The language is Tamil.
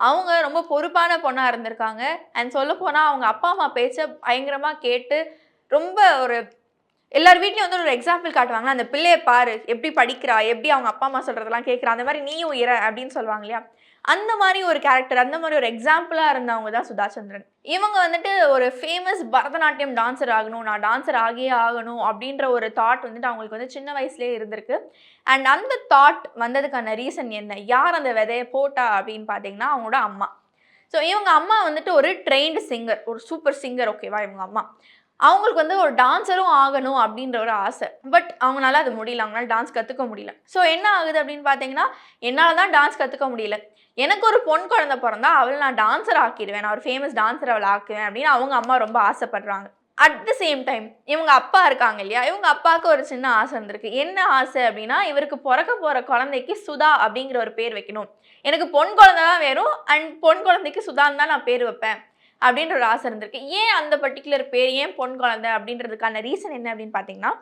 அவங்க ரொம்ப பொறுப்பான பொண்ணாக இருந்திருக்காங்க. அண்ட் சொல்ல போனால் அவங்க அப்பா அம்மா பேச்சை பயங்கரமாக கேட்டு ரொம்ப ஒரு எல்லார் வீட்லேயும் வந்து ஒரு எக்ஸாம்பிள் காட்டுவாங்க அந்த பிள்ளையை பாரு எப்படி படிக்கிறா எப்படி அவங்க அப்பா அம்மா சொல்றதெல்லாம் கேட்குறா அந்த மாதிரி நீயும் இற அப்படின்னு சொல்லுவாங்க இல்லையா? அந்த மாதிரி ஒரு கேரக்டர் அந்த மாதிரி ஒரு எக்ஸாம்பிளாக இருந்தவங்க தான் சுதா சந்திரன். இவங்க வந்துட்டு ஒரு ஃபேமஸ் பரதநாட்டியம் டான்சர் ஆகணும் நான் டான்சர் ஆகியே ஆகணும் அப்படின்ற ஒரு தாட் வந்துட்டு அவங்களுக்கு வந்து சின்ன வயசுலேயே இருந்திருக்கு. அண்ட் அந்த தாட் வந்ததுக்கான ரீசன் என்ன? யார் அந்த விதையை போட்டா அப்படின்னு பார்த்தீங்கன்னா அவங்களோட அம்மா. ஸோ இவங்க அம்மா வந்துட்டு ஒரு ட்ரெயின்டு சிங்கர் ஒரு சூப்பர் சிங்கர் ஓகேவா இவங்க அம்மா. அவங்களுக்கு வந்து ஒரு டான்ஸரும் ஆகணும் அப்படின்ற ஒரு ஆசை. பட் அவங்களால அது முடியல. அவங்களால டான்ஸ் கற்றுக்க முடியல. ஸோ என்ன ஆகுது அப்படின்னு பார்த்தீங்கன்னா என்னால் தான் டான்ஸ் கற்றுக்க முடியல. எனக்கு ஒரு பொன் குழந்தை பிறந்தா அவளை நான் டான்ஸர் ஆக்கிடுவேன். நான் ஒரு ஃபேமஸ் டான்ஸர் அவளை ஆக்குவேன் அப்படின்னு அவங்க அம்மா ரொம்ப ஆசைப்படுறாங்க. அட் த சேம் டைம் இவங்க அப்பா இருக்காங்க இல்லையா? இவங்க அப்பாவுக்கு ஒரு சின்ன ஆசை இருந்திருக்கு. என்ன ஆசை அப்படின்னா இவருக்கு பிறக்க போகிற குழந்தைக்கு சுதா அப்படிங்கிற ஒரு பேர் வைக்கணும். எனக்கு பொன் குழந்தை தான் வேணும். அண்ட் பொன் குழந்தைக்கு சுதான்னு தான் நான் பேர் வைப்பேன். அப்படின்ற ஒரு ஆசை இருந்திருக்கு. ஏன் அந்த பர்டிகுலர் பேர் ஏன் பொன் குழந்தை அப்படின்றதுக்கான ரீசன் என்ன அப்படின்னு பார்த்தீங்கன்னா